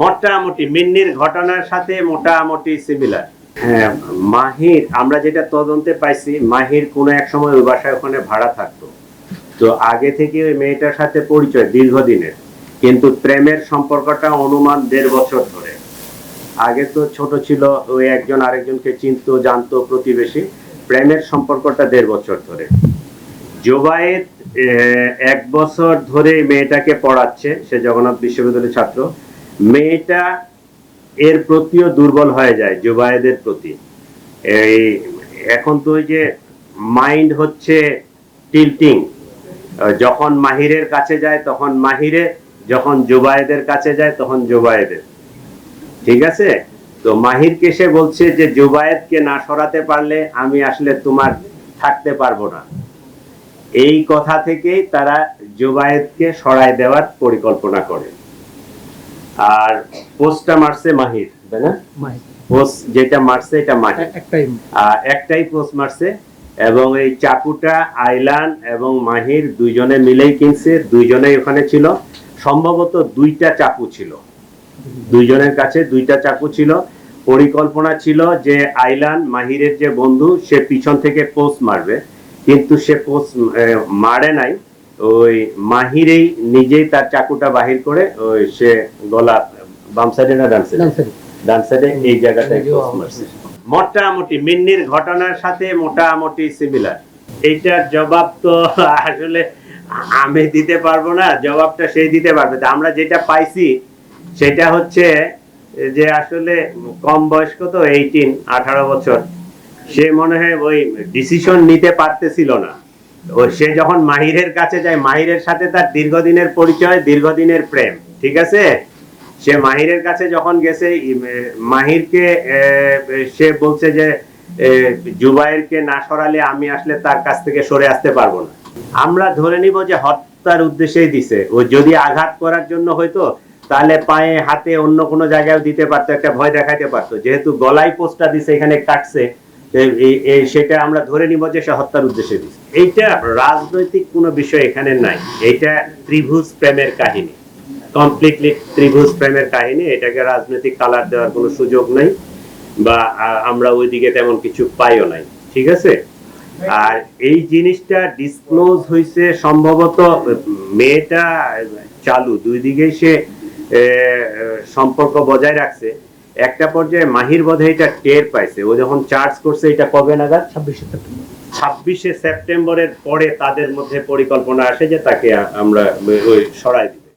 মোটামুটি মিন্নির ঘটনার সাথে মোটামুটি সিমিলার হ্যাঁ মাহির, আমরা যেটা তদন্তে পাইছি, মাহির কোনো এক সময় ওই বাসায় ওখানে ভাড়া থাকতো। তো আগে থেকে ওই মেয়েটার সাথে পরিচয় দীর্ঘদিনের। কিন্তু প্রেমের সম্পর্কটা অনুমান দেড় বছর ধরে। আগে তো ছোট ছিল ওই একজন আরেকজনকে চিনত, জানতো প্রতিবেশী। প্রেমের সম্পর্কটা দেড় বছর ধরে। জোবায়েত এক বছর ধরে মেয়েটাকে পড়াচ্ছে, সে জগন্নাথ বিশ্ববিদ্যালয়ের ছাত্র। মেয়েটা এর প্রতিও দুর্বল হয়ে যায়, জুবায়েদের প্রতি। এই এখন তো ওই যে মাইন্ড হচ্ছে টিল্টিং। যখন মাহিরের কাছে যায়, তখন মাহিরে, যখন জুবায়েদের কাছে যায়, তখন জোবায়েদের। ঠিক আছে? তো মাহিরকে সে বলছে যে, জুবায়েদকে না সরাতে পারলে আমি আসলে তোমার থাকতে পারব না। এই কথা থেকেই তারা জুবায়েদকে সরায় দেওয়ার পরিকল্পনা করে। আর পোস্টটা মারছে মাহির তাই না? পোস্ট যেটা মারছে এটা মাহির। একটাই আর একটাই পোস্ট মারছে এবং এই চাকুটা আইলান এবং মাহির দুইজনে মিলেই কিনছে দুইজনেই ওখানে ছিল। সম্ভবত দুইটা চাকু ছিল। দুইজনের কাছে দুইটা চাকু ছিল। পরিকল্পনা ছিল যে আইলান মাহিরের যে বন্ধু সে পিছন থেকে পোস্ট মারবে। কিন্তু সে পোস্ট মারে নাই। ওই মাহিরেই নিজেই তার চাকুটা বাহির করে ওই সে গলা বাম সাইডে না ডান সাইডে ডান সাইডে এই জায়গাটায় মোটামুটি মিন্নির ঘটনার সাথে মোটামুটি সিমিলার এইটার জবাব তো আসলে আমি দিতে পারব না জবাবটা সেই দিতে পারবে। আমরা যেটা পাইছি সেটা হচ্ছে যে আসলে কম বয়স্ক তো এইটিন আঠারো বছর। সে মনে হয় ওই ডিসিশন নিতে পারতেছিল না। সে যখন মাহিরের কাছে যায়, মাহিরের সাথে তার দীর্ঘদিনের পরিচয়, দীর্ঘদিনের প্রেম, ঠিক আছে? সে মাহিরের কাছে যখন গেছে মাহিরকে সে বলছে যে জুবাইরকে না সরালে আমি আসলে তার কাছ থেকে সরে আসতে পারব না। আমরা ধরে নিব যে হত্যার উদ্দেশ্যেই দিছে। ও যদি আঘাত করার জন্য হয়তো তাহলে পায়ে, হাতে অন্য কোনো জায়গায় দিতে পারতো, একটা ভয় দেখাইতে পারতো। যেহেতু গলায় পোস্টটা দিছে, এখানে কাটছে সেটা আমরা ধরে নিব যে সে হত্যার উদ্দেশ্যে দিছে এইটা রাজনৈতিক কোনো বিষয় এখানে নাই। এটা ত্রিভুজ প্রেমের কাহিনী। কমপ্লিটলি ত্রিভুজ প্রেমের কাহিনী। এটাকে রাজনৈতিক কালার দেওয়ার কোনো সুযোগ নেই বা আমরা ওইদিকে তেমন কিছু পাইও নাই। ঠিক আছে? আর এই জিনিসটা ডিসক্লোজ হয়েছে সম্ভবত মেয়েটা চালু। দুই দিকে সে সম্পর্ক বজায় রাখছে। একটা পর্যায়ে মাহির বোধে এটা টের পাইছে। ও যখন চার্জ করছে এটা কবে নাগাদ? ছাব্বিশে সেপ্টেম্বর। ছাব্বিশে সেপ্টেম্বরের পরে তাদের মধ্যে পরিকল্পনা আসে যে তাকে আমরা ওই সরাই দিই।